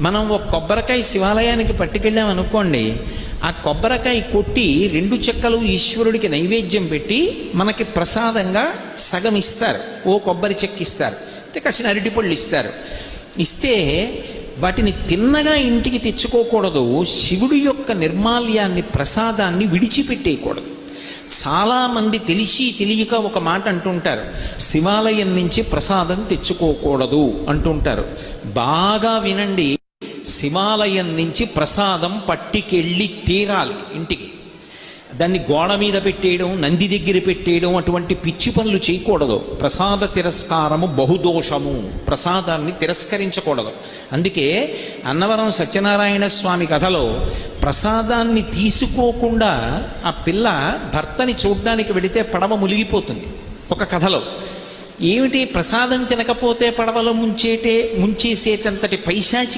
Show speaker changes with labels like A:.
A: మనం ఒక కొబ్బరికాయ శివాలయానికి పట్టుకెళ్ళాం అనుకోండి ఆ కొబ్బరికాయ కొట్టి రెండు చెక్కలు ఈశ్వరుడికి నైవేద్యం పెట్టి మనకి ప్రసాదంగా సగం ఇస్తారు. ఓ కొబ్బరి చెక్క ఇస్తారు. అయితే కాసిన అరటిపళ్ళు ఇస్తారు. ఇస్తే వాటిని తిన్నగా ఇంటికి తెచ్చుకోకూడదు. శివుడి యొక్క నిర్మాల్యాన్ని ప్రసాదాన్ని విడిచిపెట్టేయకూడదు. చాలామంది తెలిసి తెలియక ఒక మాట అంటుంటారు. శివాలయం నుంచి ప్రసాదం తెచ్చుకోకూడదు అంటుంటారు. బాగా వినండి. శివాలయం నుంచి ప్రసాదం పట్టికెళ్ళి తీరాలి ఇంటికి. దాన్ని గోడ మీద పెట్టేయడం నంది దగ్గర పెట్టేయడం అటువంటి పిచ్చి పనులు చేయకూడదు. ప్రసాద తిరస్కారము బహుదోషము. ప్రసాదాన్ని తిరస్కరించకూడదు. అందుకే అన్నవరం సత్యనారాయణ స్వామి కథలో ప్రసాదాన్ని తీసుకోకుండా ఆ పిల్ల భర్తని చూడడానికి వెడితే పడవ మునిగిపోతుంది. ఒక కథలో. ఏమిటి ప్రసాదం తినకపోతే పడవలో ముంచేటే ముంచేసేటంతటి పైశాచి